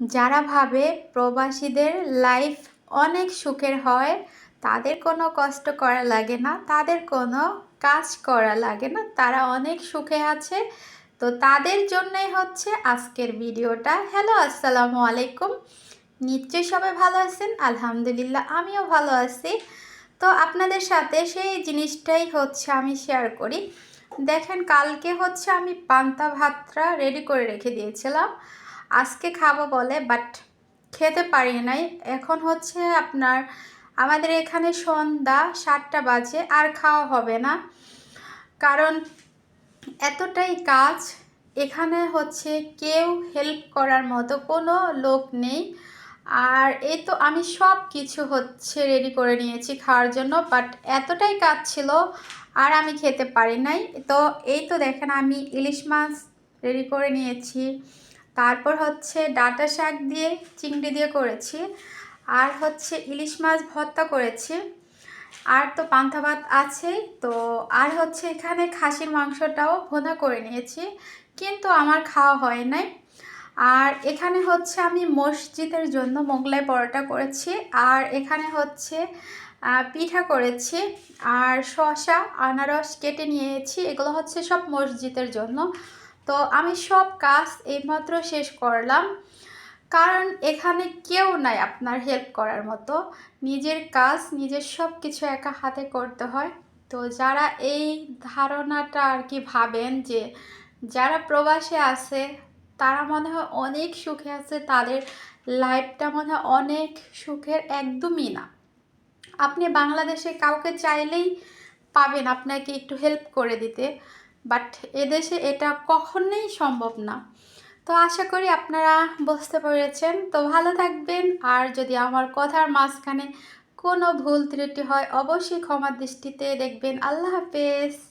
যারা ভাবে প্রবাসীদের লাইফ অনেক সুখের হয়, তাদের কোনো কষ্ট করা লাগে না, তাদের কোনো কাজ করা লাগে না, তারা অনেক সুখে আছে। তো তাদের জন্যই হচ্ছে আজকের ভিডিওটা। হ্যালো আসসালামু আলাইকুম। নিশ্চয়ই সবাই ভালো আছেন? আলহামদুলিল্লাহ, আমিও ভালো আছি। তো আপনাদের সাথে সেই জিনিসটাই হচ্ছে আমি শেয়ার করি। দেখেন, কালকে হচ্ছে আমি পান্তা ভাতটা রেডি করে রেখে দিয়েছিলাম। আজকে খাব বলে বাট খেতে পারি নাই। এখন হচ্ছে আপনার, আমাদের এখানে সন্ধ্যা সাতটা বাজে, আর খাওয়া হবে না। কারণ এতটাই কাজ, এখানে হচ্ছে কেউ হেল্প করার মতো কোনো লোক নেই। আর এই তো আমি সব কিছু হচ্ছে রেডি করে নিয়েছি খাওয়ার জন্য বাট এতটাই কাজ ছিল, আর আমি খেতে পারি নাই। তো এই তো দেখেন, আমি ইলিশ মাছ রেডি করে নিয়েছি। তারপর হচ্ছে ডাটা শাক দিয়ে চিংড়ি দিয়ে করেছি। আর হচ্ছে ইলিশ মাছ ভর্তা করেছি। আর তো পান্থা ভাত আছেই, তো আর হচ্ছে এখানে খাসির মাংসটাও ভোনা করে নিয়েছি, কিন্তু আমার খাওয়া হয় নাই। আর এখানে হচ্ছে আমি মসজিদের জন্য মোগলাই পরোটা করেছি, আর এখানে হচ্ছে পিঠা করেছি, আর শশা আনারস কেটে নিয়েছি, এগুলো হচ্ছে সব মসজিদের জন্য। তো আমি সব কাজ এইমাত্র শেষ করলাম। কারণ এখানে কেউ নাই আপনার হেল্প করার মতো। নিজের কাজ, নিজের সব কিছু একা হাতে করতে হয়। তো যারা এই ধারণাটা আর কি ভাবেন যে যারা প্রবাসে আছে, তারা মনে হয় অনেক সুখে আছে, তাদের লাইফটা মনে হয় অনেক সুখের একদমই না। আপনি বাংলাদেশে কাউকে চাইলেই পাবেন আপনাকে একটু হেল্প করে দিতে। বাট এদেশে এটা কখনোই সম্ভব না। তো আশা করি আপনারা বুঝতে পেরেছেন। তো ভালো থাকবেন। আর যদি আমার কথার মাঝখানে কোনো ভুল ত্রুটি হয়, অবশ্যই ক্ষমার দৃষ্টিতে দেখবেন। আল্লাহ হাফেজ।